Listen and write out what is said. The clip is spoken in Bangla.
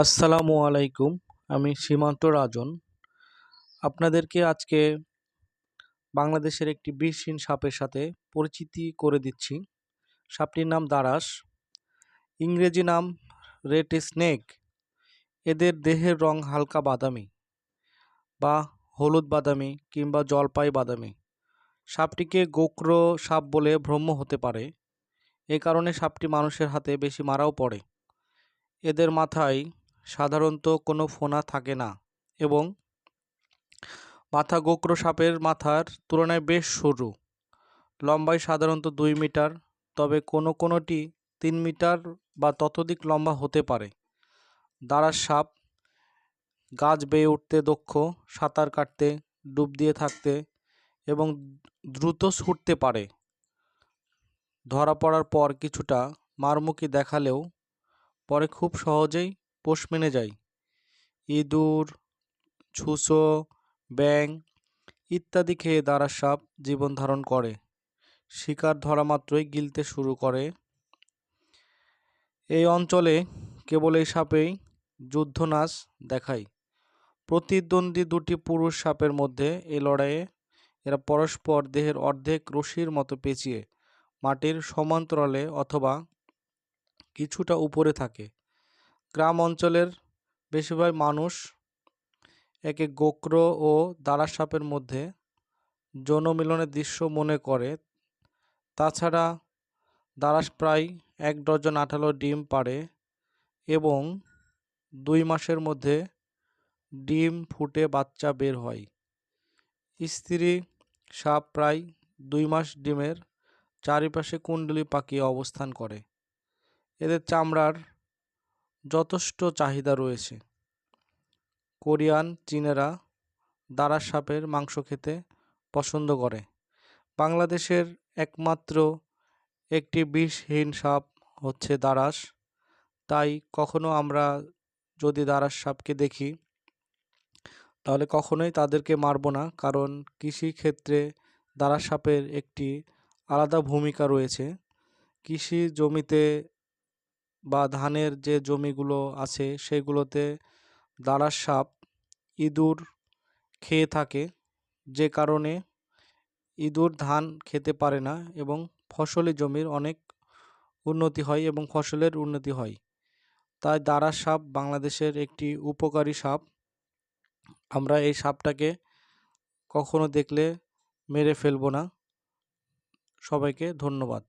আসসালামু আলাইকুম, আমি সীমান্ত রাজন। আপনাদেরকে আজকে বাংলাদেশের একটি বিষহীন সাপের সাথে পরিচিতি করে দিচ্ছি। সাপটির নাম দারাস, ইংরেজি নাম রেড স্নেক। এদের দেহের রং হালকা বাদামি বা হলুদ বাদামি কিংবা জলপাই বাদামি। সাপটিকে গোক্র সাপ বলে ভ্রম্য হতে পারে। এ কারণে সাপটি মানুষের হাতে বেশি মারাও পড়ে। এদের মাথায় সাধারণত কোনো ফোনা থাকে না এবং মাথা গোক্র সাপের মাথার তুলনায় বেশ সরু। লম্বায় সাধারণত দুই মিটার, তবে কোনো কোনোটি তিন মিটার বা ততোধিক লম্বা হতে পারে। দাঁড়ার সাপ, গাছ বেয়ে উঠতে দক্ষ, সাঁতার কাটতে, ডুব দিয়ে থাকতে এবং দ্রুত ছুটতে পারে। ধরা পড়ার পর কিছুটা মারমুখী দেখালেও পরে খুব সহজেই পোষ মেনে যায় ইঁদুর, ছুঁচো ব্যাং ইত্যাদি খেয়ে দাঁড়ার সাপ জীবন ধারণ করে। শিকার ধরা মাত্রই গিলতে শুরু করে। এই অঞ্চলে কেবল এই সাপেই যুদ্ধনাশ দেখায়। প্রতিদ্বন্দ্বী দুটি পুরুষ সাপের মধ্যে এই লড়াইয়ে এরা পরস্পর দেহের অর্ধেক রশির মতো পেঁচিয়ে মাটির সমান্তরালে অথবা কিছুটা উপরে থাকে। গ্রাম অঞ্চলের বেশিরভাগ মানুষ একে গোক্র ও দাঁড়া সাপের মধ্যে যৌন মিলনের দৃশ্য মনে করে। তাছাড়া দারাস প্রায় এক ডজন আঠালো ডিম পাড়ে এবং দুই মাসের মধ্যে ডিম ফুটে বাচ্চা বের হয়। স্ত্রী সাপ প্রায় দুই মাস ডিমের চারিপাশে কুণ্ডলি পাকিয়ে অবস্থান করে। এদের চামড়ার যথেষ্ট চাহিদা রয়েছে। কোরিয়ান চীনেরা দারাস সাপের মাংস খেতে পছন্দ করে। বাংলাদেশের একমাত্র একটি বিষহীন সাপ হচ্ছে দারাস তাই কখনো আমরা যদি দারাস সাপকে দেখি, তাহলে কখনোই তাদেরকে মারব না। কারণ কৃষি ক্ষেত্রে দারাস সাপের একটি আলাদা ভূমিকা রয়েছে। কৃষি জমিতে বা ধানের যে জমিগুলো আছে সেগুলোতে দাঁড়ার সাপ, ইঁদুর খেয়ে থাকে। যে কারণে ইঁদুর ধান খেতে পারে না এবং ফসলি জমির অনেক উন্নতি হয় এবং ফসলের উন্নতি হয়। তাই দাঁড়ার সাপ বাংলাদেশের একটি উপকারী সাপ। আমরা এই সাপটাকে কখনো দেখলে মেরে ফেলব না। সবাইকে ধন্যবাদ।